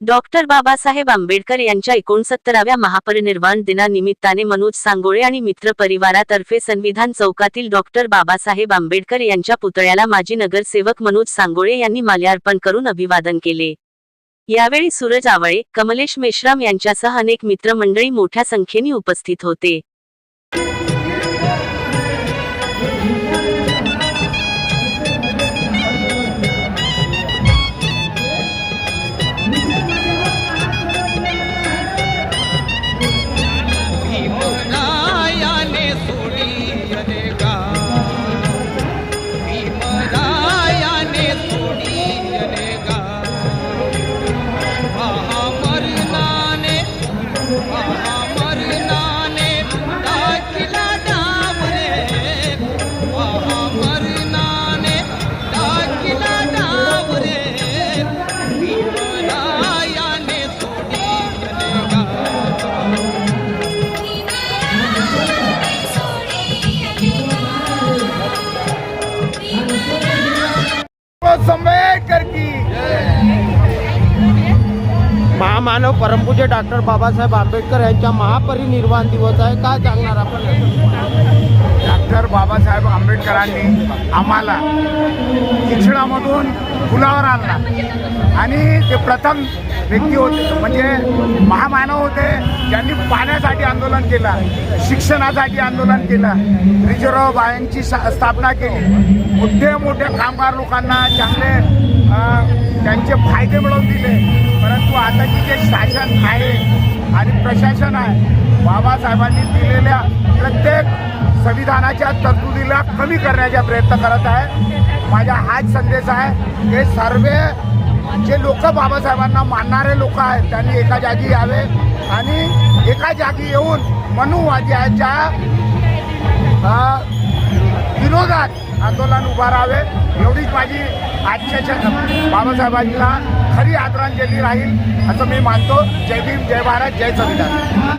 Doctor Babasaheb Ambedkar यांच्या एकोणसत्तराव्या महापरिनिर्वाण दिनानिमित्ताने मनोज सांगोळे आणि मित्र परिवारातर्फे संविधान चौकातील डॉक्टर बाबासाहेब आंबेडकर यांच्या पुतळ्याला माजी नगरसेवक मनोज सांगोळे यांनी माल्यार्पण करून अभिवादन केले. यावेळी सूरज आवळे कमलेश मेश्राम यांच्यासह अनेक मित्रमंडळी मोठ्या संख्येने उपस्थित होते. आंबेडकर की. महामानव परमपूज्य डॉक्टर बाबासाहेब आंबेडकर यांच्या महापरिनिर्वाण दिवस आहे. काय सांगणार आपण? डॉक्टर बाबासाहेब आंबेडकरांनी आम्हाला शिक्षणामधून फुलावर आणला. आणि ते प्रथम व्यक्ती होते. म्हणजे महामानव होते. ज्यांनी पाण्यासाठी आंदोलन केलं शिक्षणासाठी आंदोलन केलं. रिझर्व्ह बायांची स्थापना केली. मोठे मोठे कामगार लोकांना चांगले त्यांचे फायदे मिळवून दिले. परंतु आताची जे शासन आहे आणि प्रशासन आहे बाबासाहेबांनी दिलेल्या प्रत्येक संविधानाच्या तरतुदीला कमी करण्याचा प्रयत्न करत आहे. माझा हाच संदेश आहे. हे सर्व जे लोक बाबासाहेबांना मानणारे लोक आहेत त्यांनी एका जागी यावे आणि एका जागी येऊन मनुवाद्याच्या विरोधात आंदोलन उभारावे एवढीच माझी आजच्या बाबासाहेबांना खरी आदरांजली राहील असं मी मानतो. जय भीम जय भारत जय संविधान.